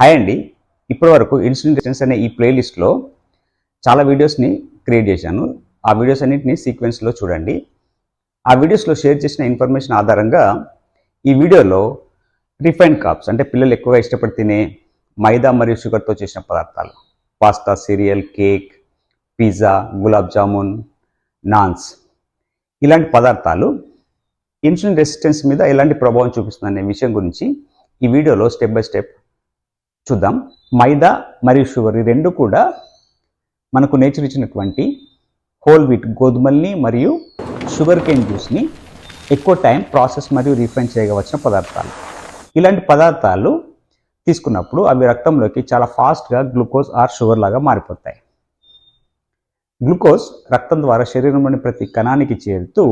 Hi అండి. ఇప్పటి వరకు ఇన్సులిన్ రెసిస్టెన్స్ అనే ఈ ప్లేలిస్ట్లో చాలా వీడియోస్ని క్రియేట్ చేశాను. ఆ వీడియోస్ అన్నింటినీ సీక్వెన్స్లో చూడండి. ఆ వీడియోస్లో షేర్ చేసిన ఇన్ఫర్మేషన్ ఆధారంగా ఈ వీడియోలో రిఫైన్డ్ కాప్స్ అంటే పిల్లలు ఎక్కువగా ఇష్టపడి తినే మైదా మరియు షుగర్తో చేసిన పదార్థాలు pasta cereal cake pizza gulab jamun naans ఇలాంటి పదార్థాలు ఇన్సులిన్ రెసిస్టెన్స్ మీద ఎలాంటి ప్రభావం చూపిస్తుందనే విషయం గురించి ఈ వీడియోలో స్టెప్ బై స్టెప్ చూద్దాం. మైదా మరియు షుగర్ ఈ రెండు కూడా మనకు నేచర్ ఇచ్చినటువంటి హోల్ వీట్ గోధుమల్ని మరియు షుగర్ కేన్ జ్యూస్ని ఎక్కువ టైం ప్రాసెస్ మరియు రీఫైన్ చేయవలసిన పదార్థాలు. ఇలాంటి పదార్థాలు తీసుకున్నప్పుడు అవి రక్తంలోకి చాలా ఫాస్ట్గా గ్లూకోజ్ ఆర్ షుగర్ లాగా మారిపోతాయి. గ్లూకోజ్ రక్తం ద్వారా శరీరంలోని ప్రతి కణానికి చేరుతూ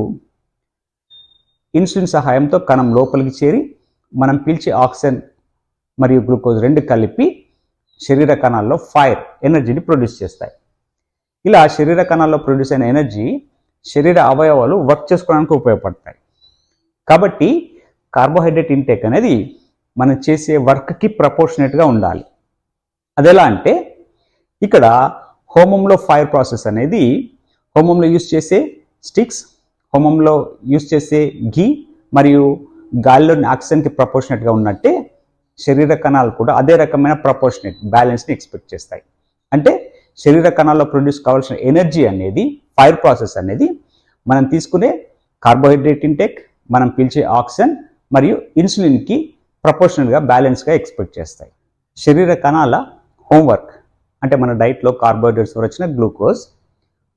ఇన్సులిన్ సహాయంతో కణం లోపలికి చేరి మనం పీల్చే ఆక్సిజన్ మరియు గ్లూకోజ్ రెండు కలిపి శరీర కణాల్లో ఫైర్ ఎనర్జీని ప్రొడ్యూస్ చేస్తాయి. ఇలా శరీర కణాల్లో ప్రొడ్యూస్ అయిన ఎనర్జీ శరీర అవయవాలు వర్క్ చేసుకోవడానికి ఉపయోగపడతాయి. కాబట్టి కార్బోహైడ్రేట్ ఇంటేక్ అనేది మనం చేసే వర్క్కి ప్రపోర్షనేట్గా ఉండాలి. అది ఎలా అంటే ఇక్కడ హోమంలో ఫైర్ ప్రాసెస్ అనేది హోమంలో యూస్ చేసే స్టిక్స్ హోమంలో యూస్ చేసే ఘీ మరియు గాలిలోని ఆక్సిజన్కి ప్రపోర్షనేట్గా ఉన్నట్టే శరీర కణాలు కూడా అదే రకమైన ప్రపోర్షనేట్ బ్యాలెన్స్ని ఎక్స్పెక్ట్ చేస్తాయి. అంటే శరీర కణాల్లో ప్రొడ్యూస్ కావాల్సిన ఎనర్జీ అనేది ఫైర్ ప్రాసెస్ అనేది మనం తీసుకునే కార్బోహైడ్రేట్ ఇంటేక్ మనం పీల్చే ఆక్సిజన్ మరియు ఇన్సులిన్కి ప్రపోర్షనల్గా బ్యాలెన్స్గా ఎక్స్పెక్ట్ చేస్తాయి. శరీర కణాల హోంవర్క్ అంటే మన డైట్లో కార్బోహైడ్రేట్స్ వచ్చిన గ్లూకోజ్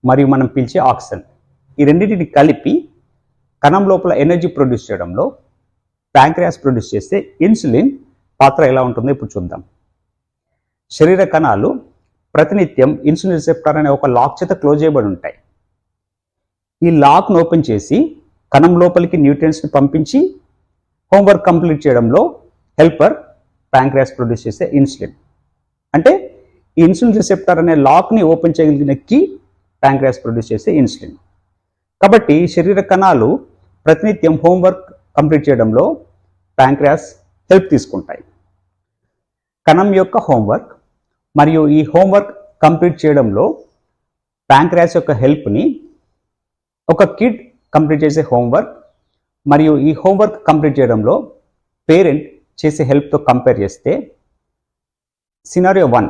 మరియు మనం పీల్చే ఆక్సిజన్ ఈ రెండింటిని కలిపి కణం లోపల ఎనర్జీ ప్రొడ్యూస్ చేయడంలో ప్యాంక్రియాస్ ప్రొడ్యూస్ చేస్తే ఇన్సులిన్ పాత్ర ఎలా ఉంటుందో ఇప్పుడు చూద్దాం. శరీర కణాలు ప్రతినిత్యం ఇన్సులిన్ రిసెప్టర్ అనే ఒక లాక్ చేత క్లోజ్ చేయబడి ఉంటాయి. ఈ లాక్ను ఓపెన్ చేసి కణం లోపలికి న్యూట్రియన్స్ని పంపించి హోంవర్క్ కంప్లీట్ చేయడంలో హెల్పర్ ప్యాంక్రియాస్ ప్రొడ్యూస్ చేసే ఇన్సులిన్. అంటే ఈ ఇన్సులిన్ రిసెప్టర్ అనే లాక్ని ఓపెన్ చేయగలిగిన కీ ప్యాంక్రియాస్ ప్రొడ్యూస్ చేసే ఇన్సులిన్. కాబట్టి శరీర కణాలు ప్రతినిత్యం హోంవర్క్ కంప్లీట్ చేయడంలో ప్యాంక్రియాస్ హెల్ప్ తీసుకుంటాయి. కణం యొక్క హోంవర్క్ మరియు ఈ హోంవర్క్ కంప్లీట్ చేయడంలో ప్యాంక్రాస్ యొక్క హెల్ప్ని ఒక కిడ్ కంప్లీట్ చేసే హోంవర్క్ మరియు ఈ హోంవర్క్ కంప్లీట్ చేయడంలో పేరెంట్ చేసే హెల్ప్తో కంపేర్ చేస్తే సినారియో వన్.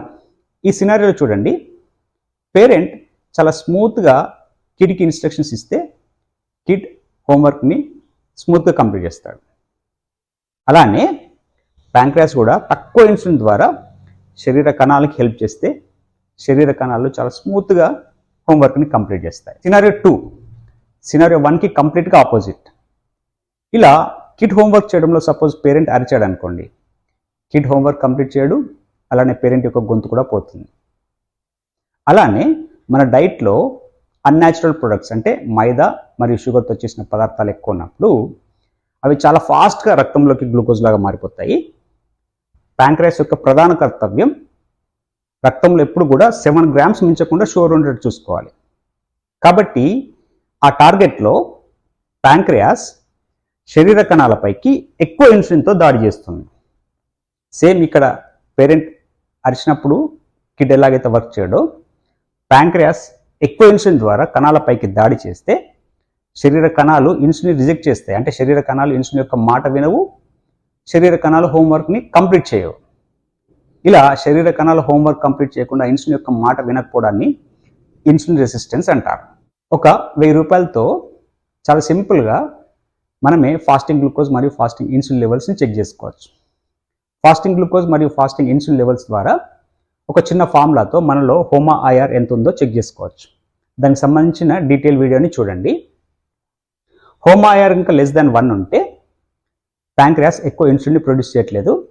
ఈ సినారియోలో చూడండి. పేరెంట్ చాలా స్మూత్గా కిడ్కి ఇన్స్ట్రక్షన్స్ ఇస్తే కిడ్ హోంవర్క్ని స్మూత్గా కంప్లీట్ చేస్తాడు. అలానే ప్యాంక్రియాస్ కూడా తక్కువ ఇన్సులిన్ ద్వారా శరీర కణాలకి హెల్ప్ చేస్తే శరీర కణాలు చాలా స్మూత్గా హోంవర్క్ని కంప్లీట్ చేస్తాయి. సినారియో టూ సినారియో వన్కి కంప్లీట్గా ఆపోజిట్ ఇలా కిడ్ హోంవర్క్ చేయడంలో సపోజ్ పేరెంట్ అరిచాడు అనుకోండి. కిడ్ హోంవర్క్ కంప్లీట్ చేయడు అలానే పేరెంట్ యొక్క గొంతు కూడా పోతుంది. అలానే మన డైట్లో అన్యాచురల్ ప్రొడక్ట్స్ అంటే మైదా మరియు షుగర్తో చేసిన పదార్థాలు ఎక్కువ ఉన్నప్పుడు అవి చాలా ఫాస్ట్గా రక్తంలోకి గ్లూకోజ్ లాగా మారిపోతాయి. ప్యాంక్రయాస్ యొక్క ప్రధాన కర్తవ్యం రక్తంలో ఎప్పుడు కూడా సెవెన్ గ్రామ్స్ మించకుండా షుగర్ ఉండేట్టు చూసుకోవాలి. కాబట్టి ఆ టార్గెట్లో ప్యాంక్రియాస్ శరీర కణాలపైకి ఎక్కువ ఇన్సులిన్తో దాడి చేస్తుంది. సేమ్ ఇక్కడ పేరెంట్ అరిచినప్పుడు కిడ్ ఎలాగైతే వర్క్ చేయడో ప్యాంక్రియాస్ ఎక్కువ ఇన్సులిన్ ద్వారా కణాలపైకి దాడి చేస్తే శరీర కణాలు ఇన్సులిన్ రిజెక్ట్ చేస్తాయి. అంటే శరీర కణాలు ఇన్సులిన్ యొక్క మాట వినవు శరీర కణాలు హోంవర్క్ని కంప్లీట్ చేయవు. ఇలా శరీర కణాలు హోంవర్క్ కంప్లీట్ చేయకుండా ఇన్సులిన్ యొక్క మాట వినకపోవడాన్ని ఇన్సులిన్ రెసిస్టెన్స్ అంటారు. ఒక వెయ్యి రూపాయలతో చాలా సింపుల్గా మనమే ఫాస్టింగ్ గ్లూకోజ్ మరియు ఫాస్టింగ్ ఇన్సులిన్ లెవెల్స్ని చెక్ చేసుకోవచ్చు. ఫాస్టింగ్ గ్లూకోజ్ మరియు ఫాస్టింగ్ ఇన్సులిన్ లెవెల్స్ ద్వారా ఒక చిన్న ఫార్ములాతో మనలో హోమా ఐఆర్ ఎంత ఉందో చెక్ చేసుకోవచ్చు. దానికి సంబంధించిన డీటెయిల్ వీడియోని చూడండి. హోమా ఐఆర్ ఇంకా లెస్ దాన్ వన్ ఉంటే ప్యాంక్రియాస్ ఎక్కువ ఇన్సులిన్ని ప్రొడ్యూస్ చేయట్లేదు.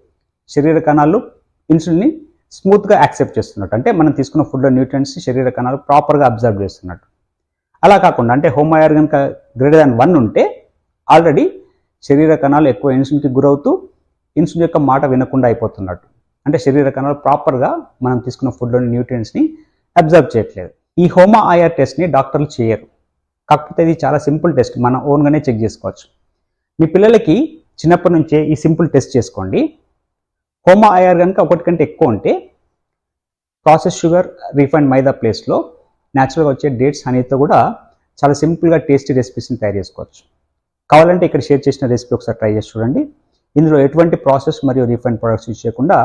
శరీర కణాలు ఇన్సులిన్ని స్మూత్గా యాక్సెప్ట్ చేస్తున్నట్టు. అంటే మనం తీసుకున్న ఫుడ్లో న్యూట్రియన్స్ శరీర కణాలు ప్రాపర్గా అబ్జర్వ్ చేస్తున్నట్టు. అలా కాకుండా అంటే హోమ్ కనుక గ్రేటర్ దాన్ వన్ ఉంటే ఆల్రెడీ శరీర కణాలు ఎక్కువ ఇన్సులిన్కి గురవుతూ ఇన్సులిన్ యొక్క మాట వినకుండా అయిపోతున్నట్టు. అంటే శరీర కణాలు ప్రాపర్గా మనం తీసుకున్న ఫుడ్లోని న్యూట్రియన్స్ని అబ్జర్వ్ చేయట్లేదు. ఈ హోమా ఐఆర్ టెస్ట్ని డాక్టర్లు చేయరు. కాకపోతే ఇది చాలా సింపుల్ టెస్ట్. మనం ఓన్గానే చెక్ చేసుకోవచ్చు. మీ పిల్లలకి చిన్నప్పటి నుంచే ఈ సింపుల్ టెస్ట్ చేసుకోండి. హోమా ఐఆర్ కనుక ఒకటి కంటే ఎక్కువ ఉంటే ప్రాసెస్ షుగర్ రీఫైండ్ మైదా ప్లేస్లో న్యాచురల్గా వచ్చే డేట్స్ హనీతో కూడా చాలా సింపుల్గా టేస్టీ రెసిపీస్ని తయారు చేసుకోవచ్చు. కావాలంటే ఇక్కడ షేర్ చేసిన రెసిపీ ఒకసారి ట్రై చేసి చూడండి. ఇందులో ఎటువంటి ప్రాసెస్ మరియు రీఫైండ్ ప్రొడక్ట్స్ యూజ్ చేయకుండా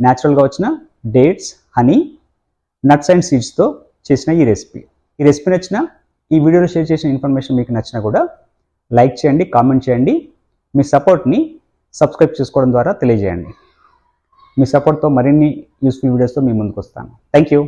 న్యాచురల్గా వచ్చిన డేట్స్ హనీ నట్స్ అండ్ సీడ్స్తో చేసిన ఈ రెసిపీ ఈ రెసిపీ నచ్చిన ఈ వీడియోలో షేర్ చేసిన ఇన్ఫర్మేషన్ మీకు నచ్చినా కూడా లైక్ చేయండి కామెంట్ చేయండి. మీ సపోర్ట్ని సబ్స్క్రైబ్ చేసుకోవడం ద్వారా తెలియజేయండి. మీ సపోర్ట్తో మరిన్ని యూస్ఫుల్ వీడియోస్తో మీ ముందుకు వస్తాను థ్యాంక్ యూ.